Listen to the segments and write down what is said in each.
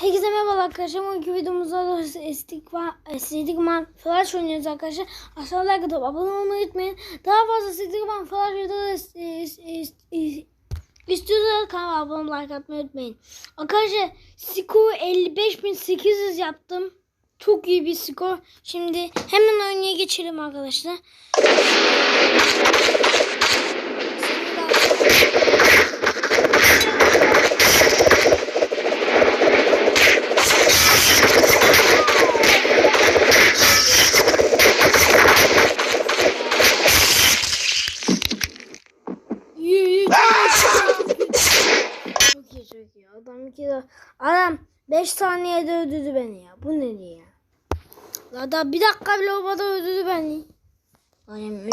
Herkese merhaba arkadaşlar. Bugünkü videomuzda da Stigma, Stigman Flash oynuyoruz arkadaşlar. Aşağıda like atıp abone olmayı unutmayın. Daha fazla Stigman Flash videoları istiyorsanız kanala abone like atmayı unutmayın. Arkadaşlar skor 55.800 yaptım. Çok iyi bir skor. Şimdi hemen oyuna geçelim arkadaşlar. Ya da bir dakika bile olmadan öldürdü beni. Aynen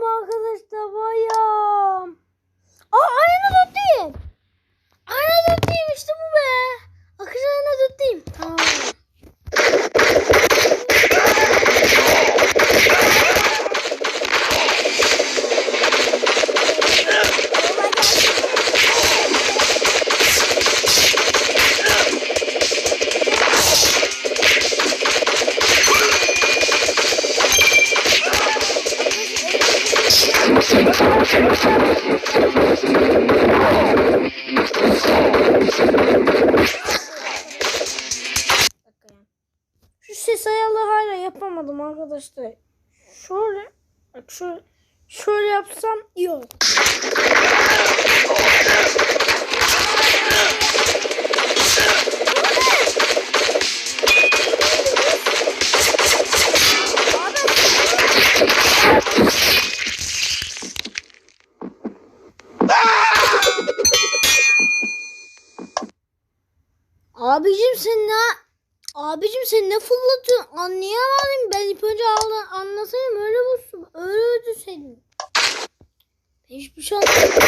uyuyordum arkadaşlar bayam. Aa ayna dörtteyim. Ayna dörtteyim işte bu be. Arkadaşlar ayna dörtteyim. Tamam. Şu ses ayarlı hala yapamadım arkadaşlar. Şöyle bak şöyle şöyle yapsam iyi olur. Abicim sen ne Abicim sen ne fırlatıyorsun? Anlayamadım. Ben ip önce anlasaydım öyle bulsun. Öyle öldürseydim. Ben hiçbir şey anlamadım.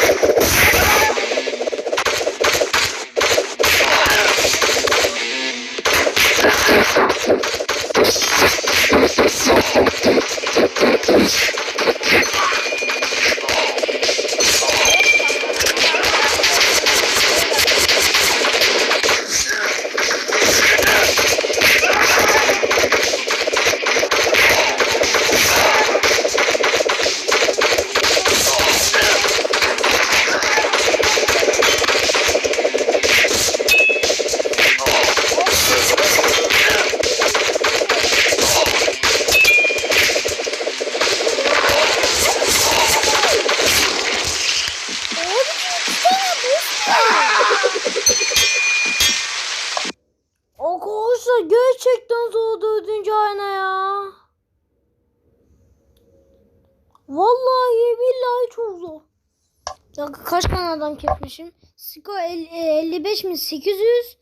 Kaç tane adam kesmişim? Skor 55 mi 800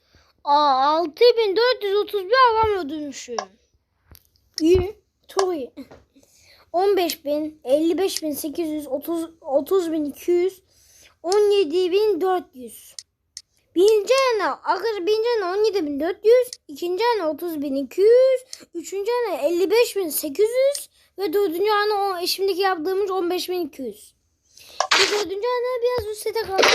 6431 adam öldürmüşüm. İyi. Çok iyi. 15 bin, 55 bin 800, 30, 30 bin 200, 17 bin 400. Birinci ayna, arkadaşlar birinci ayna 17 bin 400, ikinci ayna 30 bin 200, üçüncü ayna 55 bin 800 ve dördüncü ayna o şimdiki yaptığımız 15 bin 200. Bir dördüncü ayna biraz üstte kaldı.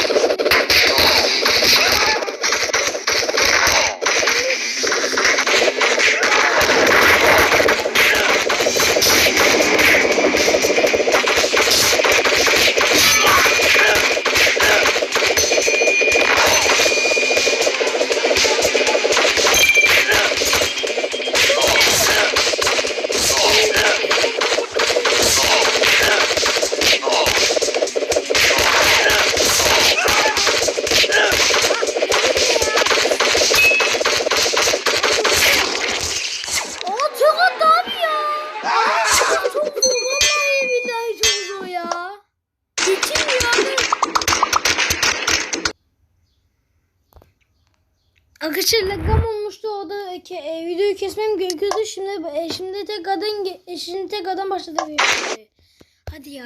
Arkadaşlar lagam olmuştu. O da ke- e, videoyu kesmem gerekiyordu. Şimdi e, şimdi tekrardan e, şimdi tekrardan başladı video. Hadi ya.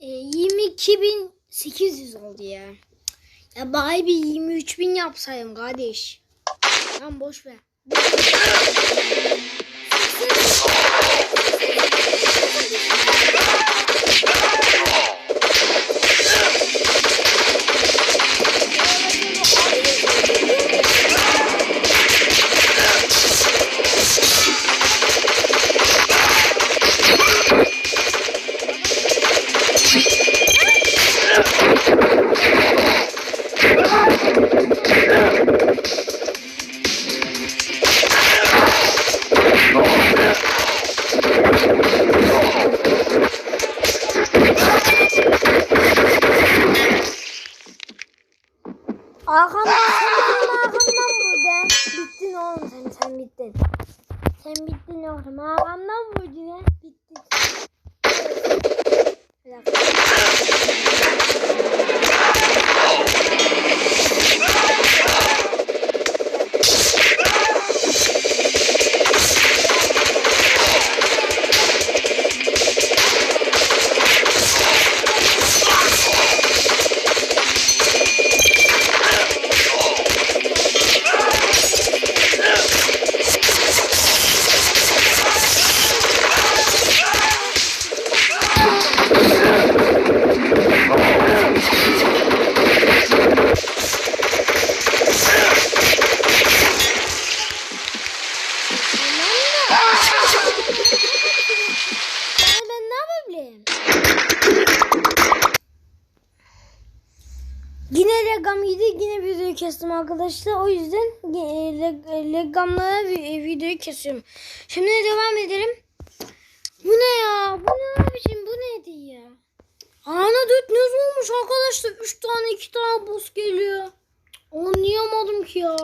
E, 22 bin 800 oldu ya. Ya bari bir 23 bin yapsaydım kardeş. Lan boş ver. Arkamdan, benim arkamdan vurdun. Bittin oğlum sen, sen bittin. Sen bittin oğlum. Arkamdan vurdun ya. Bittin. Bir dakika. Leg- legamlara vi- videoyu kesiyorum. Şimdi devam edelim. Bu ne ya? Bu ne abicim? Bu neydi ya? Ana dört ne olmuş arkadaşlar? Üç tane iki tane boss geliyor. Anlayamadım ki ya.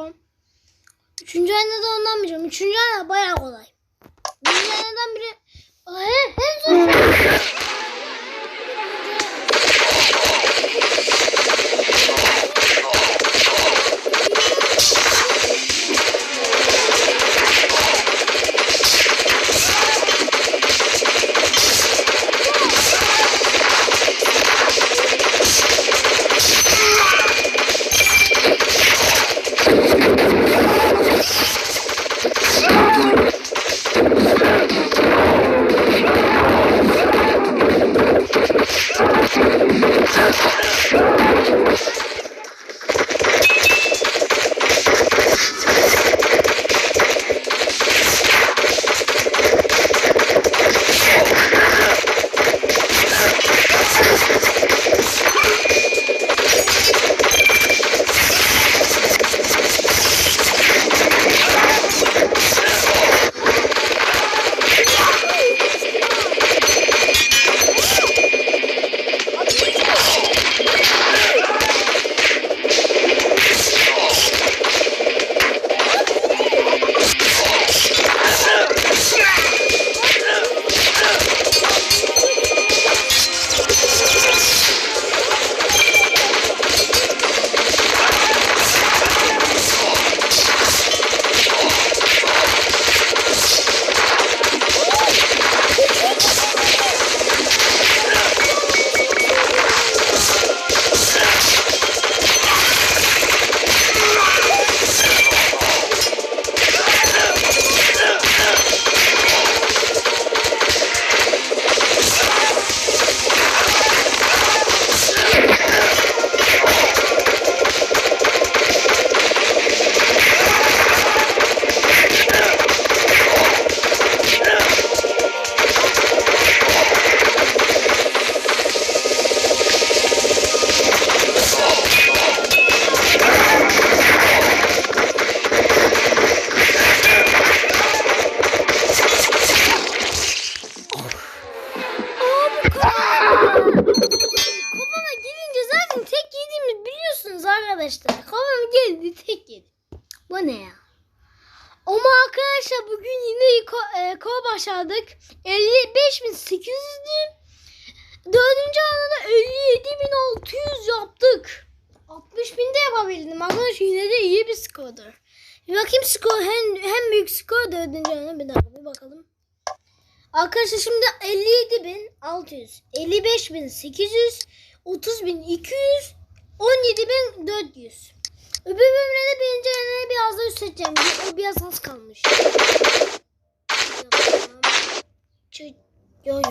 Üçüncü ayında da ondan bileceğim. Üçüncü ayında bayağı kolay. Birinci aynadan biri... musunuz arkadaşlar? Kafam geldi tek yedi. Bu ne ya? Ama arkadaşlar bugün yine ko, e, ko başladık. 55.800'dü. Dördüncü anada 57.600 yaptık. 60.000 de yapabildim arkadaşlar. Yine de iyi bir skordur. Bakayım skor. Hem, hem büyük skor dördüncü anada. Bir dakika bir bakalım. Arkadaşlar şimdi 57.600, 55.800, 30.200, 17.400. Öbür bölümde de birinci anne biraz da üstleteceğim. O biraz az kalmış. Çık. Yo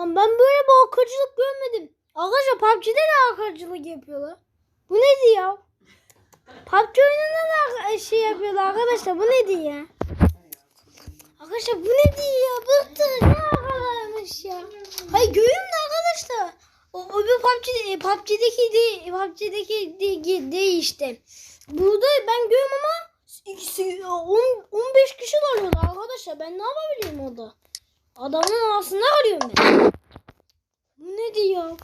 Lan ben böyle bir akıcılık görmedim. Arkadaşlar PUBG'de de akıcılık yapıyorlar. Bu nedir ya? PUBG oyununda da şey yapıyorlar arkadaşlar. Bu nedir ya? Arkadaşlar bu nedir ya? Bıktık. Ne kadarmış ya? Hayır görüyorum da arkadaşlar. O, o bir PUBG, PUBG'deki de, PUBG'deki de, de, işte. Burada ben görüyorum ama ikisi, on, 15 kişi var orada arkadaşlar. Ben ne yapabilirim orada? Adamın ağzında arıyorum ben. Bu nedir ya?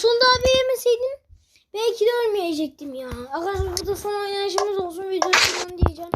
Sonda abi yemeseydim belki de ölmeyecektim ya. Arkadaşlar burada son oynayışımız olsun video sonunda diyeceğim.